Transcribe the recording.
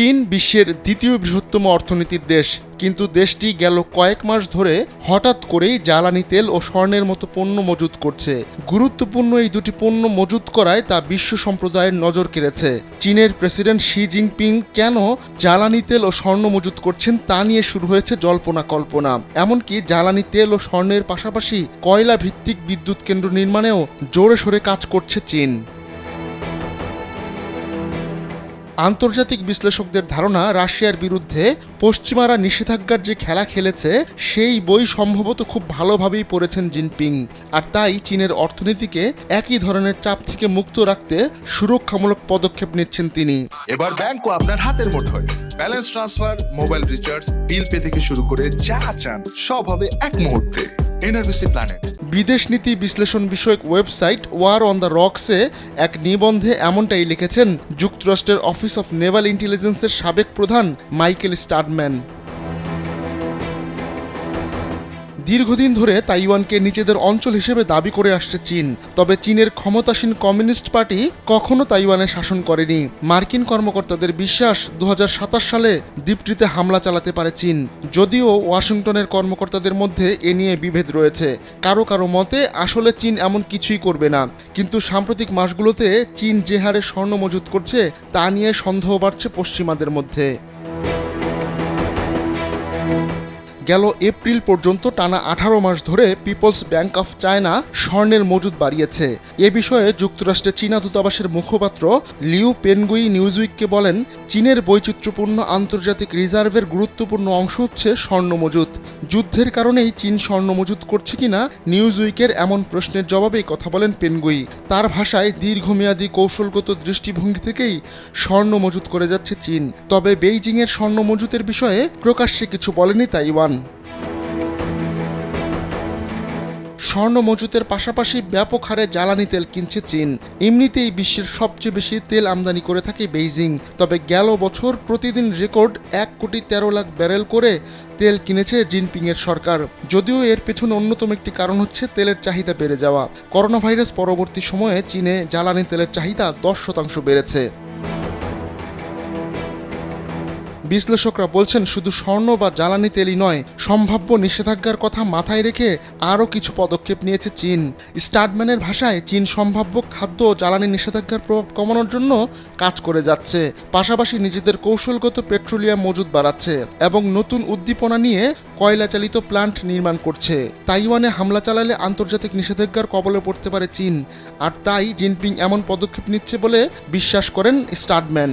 চীন বিশ্বের দ্বিতীয় বৃহত্তম অর্থনীতির দেশ। কিন্তু দেশটি গেল কয়েক মাস ধরে হঠাৎ করেই জ্বালানি তেল ও স্বর্ণের মতো পণ্য মজুত করছে। গুরুত্বপূর্ণ এই দুটি পণ্য মজুত করায় তা বিশ্ব সম্প্রদায়ের নজর কেড়েছে। চীনের প্রেসিডেন্ট শি জিনপিং কেন জ্বালানি তেল ও স্বর্ণ মজুত করছেন তা নিয়ে শুরু হয়েছে জল্পনা কল্পনা। এমনকি জ্বালানি তেল ও স্বর্ণের পাশাপাশি কয়লা ভিত্তিক বিদ্যুৎ কেন্দ্র নির্মাণেও জোরে সোরে কাজ করছে চীন। আন্তর্জাতিক বিশ্লেষকদের ধারণা, রাশিয়ার বিরুদ্ধে পশ্চিমারা নিষেধাজ্ঞার যে খেলা খেলেছে, সেই বই সম্ভবত খুব ভালোভাবেই পড়েছেন জিনপিং। আর তাই চীনের অর্থনীতিকে একই ধরনের চাপ থেকে মুক্ত রাখতে সুরক্ষামূলক পদক্ষেপ নিচ্ছেন তিনি। এবার ব্যাংকও আপনার হাতের মুঠোয়। Balance transfer, mobile recharge, bill pay থেকে শুরু করে যা চান, সব হবে এক মুহূর্তে। NRBC planet. বিদেশ নীতি বিশ্লেষণ বিষয়ক ওয়েবসাইট ওয়ার অন দ্য রক্সে এক নিবন্ধে এমনটাই লিখেছেন যুক্তরাষ্ট্রের অফিস অফ নেভাল ইন্টেলিজেন্সের সাবেক প্রধান মাইকেল স্টাডম্যান। দীর্ঘদিন ধরে তাইওয়ানকে নিজেদের অঞ্চল হিসেবে দাবি করে আসছে চীন। তবে চীনের ক্ষমতাসীন কমিউনিস্ট পার্টি কখনো তাইওয়ানে শাসন করেনি। মার্কিন কর্মকর্তাদের বিশ্বাস দু হাজার সাতাশ সালে দ্বীপটিতে হামলা চালাতে পারে চীন। যদিও ওয়াশিংটনের কর্মকর্তাদের মধ্যে এ নিয়ে বিভেদ রয়েছে। কারও কারও মতে, আসলে চীন এমন কিছুই করবে না। কিন্তু সাম্প্রতিক মাসগুলোতে চীন যে হারে স্বর্ণ মজুত করছে, তা নিয়ে সন্দেহ বাড়ছে পশ্চিমাদের মধ্যে। গেল এপ্রিল পর্যন্ত টানা আঠারো মাস ধরে পিপলস ব্যাংক অফ চায়না স্বর্ণের মজুদ বাড়িয়েছে। এ বিষয়ে যুক্তরাষ্ট্রের চীনা দূতাবাসের মুখপাত্র লিউ পেনগুই নিউজউইককে বলেন, চীনের বৈচিত্র্যপূর্ণ আন্তর্জাতিক রিজার্ভের গুরুত্বপূর্ণ অংশ হচ্ছে স্বর্ণ মজুত যুদ্ধের কারণেই চীন স্বর্ণ মজুত করছে কিনা নিউজউইকের এমন প্রশ্নের জবাবেই কথা বলেন পেনগুই। তার ভাষায় দীর্ঘমেয়াদী কৌশলগত দৃষ্টিভঙ্গি থেকেই স্বর্ণ মজুত করে যাচ্ছে চীন। তবে বেইজিংয়ের স্বর্ণ মজুতের বিষয়ে প্রকাশ্যে কিছু বলেনি তাইওয়ান। স্বর্ণ মজুতের পাশাপাশি ব্যাপক হারে জ্বালানি তেল কিনছে চীন। এমনিতেই বিশ্বের সবচেয়ে বেশি তেল আমদানি করে থাকে বেইজিং। তবে গেল বছর প্রতিদিন রেকর্ড এক কোটি তেরো লাখ ব্যারেল করে তেল কিনেছে জিনপিংয়ের সরকার। যদিও এর পেছনে অন্যতম একটি কারণ হচ্ছে তেলের চাহিদা বেড়ে যাওয়া। করোনা ভাইরাস পরবর্তী সময়ে চীনে জ্বালানি তেলের চাহিদা দশ শতাংশ বেড়েছে। বিশ্লেষকরা বলছেন, শুধু স্বর্ণ বা জ্বালানি তেলই নয়, সম্ভাব্য নিষেধাজ্ঞার কথা মাথায় রেখে আরও কিছু পদক্ষেপ নিয়েছে চীন। স্টাডম্যানের ভাষায়, চীন সম্ভাব্য খাদ্য ও জ্বালানি নিষেধাজ্ঞার প্রভাব কমানোর জন্য কাজ করে যাচ্ছে। পাশাপাশি নিজেদের কৌশলগত পেট্রোলিয়াম মজুদ বাড়াচ্ছে এবং নতুন উদ্দীপনা নিয়ে কয়লা চালিত প্লান্ট নির্মাণ করছে। তাইওয়ানে হামলা চালালে আন্তর্জাতিক নিষেধাজ্ঞার কবলে পড়তে পারে চীন, আর তাই জিনপিং এমন পদক্ষেপ নিচ্ছে বলে বিশ্বাস করেন স্টাডম্যান